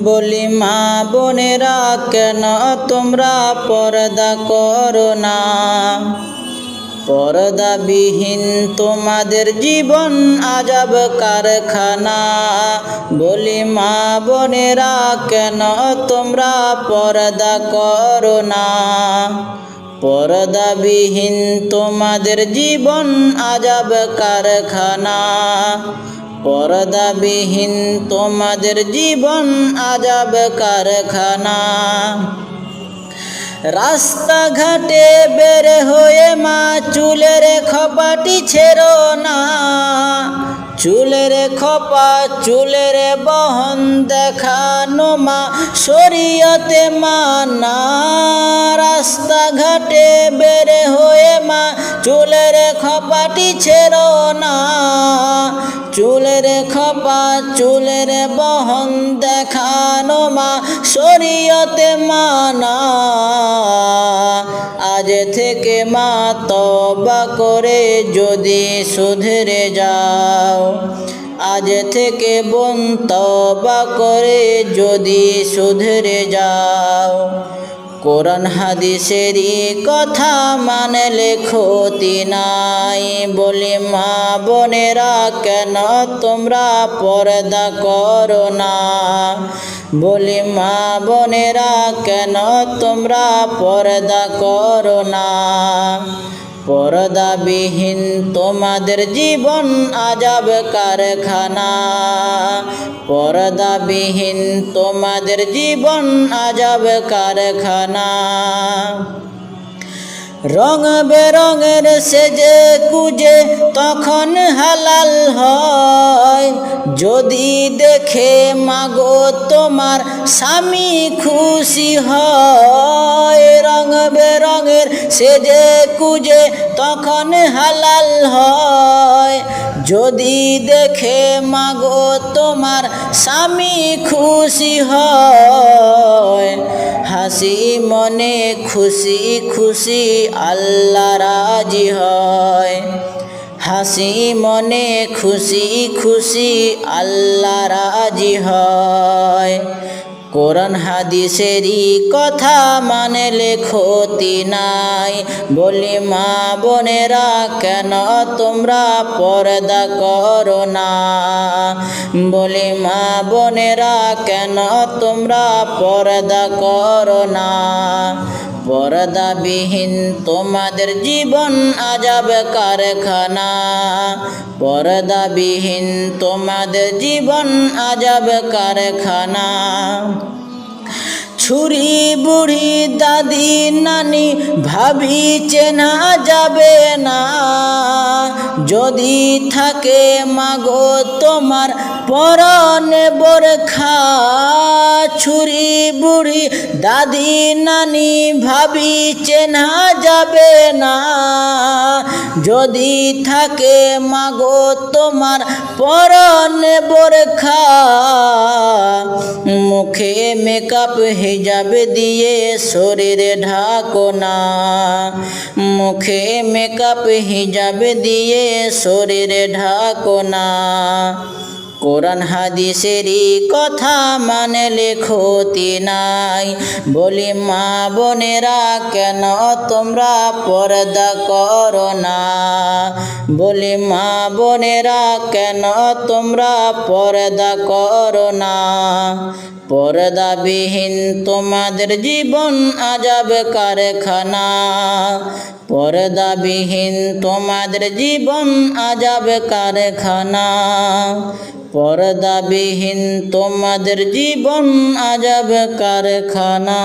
বলি, মা বোনেরা, কেন তোমরা পর্দা করো না? পর্দাবিহীন তোমাদের জীবন আজাব কারখানা। বলি, মা বোনেরা, কেন তোমরা পর্দা করো না? পর্দাবিহীন তোমাদের জীবন আজাব কারখানা। পর্দাবিহীন তোমাদের জীবন আজাব কারখানা। রাস্তাঘাটে বের হয়ে মা, চুলের খপাটি ছেড়ো না। চুলের খপা, চুলের বহন দেখানো মা, শরীয়তে মানা রাস্তাঘাটে বের হয়ে মা, চুলের খপাটি ছেড়ো না। চুলের খপা, চুলের বহন দেখানো মা, শরীয়তে মানা। আজ থেকে মা তবা করে যদি সুধরে যাও। আজ থেকে বোন তবা করে যদি সুধরে যাও। কোরআন হাদিসেরই কথা মানে লেখতি নাই। বলি, মা বোনেরা, কেন তোমরা পর্দা করো না? বলি, মা বোনেরা, কেন তোমরা পর্দা করো না? পর্দাবিহীন তোমাদের জীবন আজাব কারখানা। পর্দাবিহীন তোমাদের জীবন আজাব কারখানা। রং বেরঙের সেজে কুজে তখন হালাল হয়। যদি দেখে মাগো তোমার স্বামী খুশি হয় রং বেরঙের সেজে কুজে তখন হালাল হয়। যদি দেখে, মাগো, তোমার স্বামী খুশি হয়। হাসি মনে খুশি খুশি আল্লাহ রাজি হয়। হাসি মনে খুশি খুশি আল্লাহ রাজি হয়। কোরআন হাদিসেরই কথা মানে ক্ষতি নাই। বলি, মা বোনেরা, কেন তোমরা পর্দা করো না? বলি, মা বোনেরা, কেন তোমরা পর্দা করো না? পর্দাবিহীন, তোমাদের জীবন আজাব কারখানা। পর্দাবিহীন, তোমাদের জীবন আজাব কারখানা। ছুরি, বুড়ি, দাদি, নানি, ভাবি, চেনা যাবে না। যদি থাকে মাগো তোমার পরনে বোরখা। ছুরি বুড়ি, দাদি নানি ভাবি চেনা যাবে না। যদি থাকে মাগো তোমার পরনে বোরখা, মুখে মেকআপ হিজাব দিয়ে শরীরে ঢাকো না মুখে মেকআপ হিজাব দিয়ে শরীরে ঢাকো না কোরআন হাদিসেরই কথা মানলে ক্ষতি নাই। বলি, মা বোনেরা, কেন তোমরা পর্দা করো না? বলি, মা বোনেরা, কেন তোমরা পর্দা করো না? পর্দাবিহীন তোমাদের জীবন আজাব কারখানা। পর্দাবিহীন তোমাদের জীবন আজাব কারখানা। পর্দাবিহীন তোমাদের জীবন আজব কারখানা।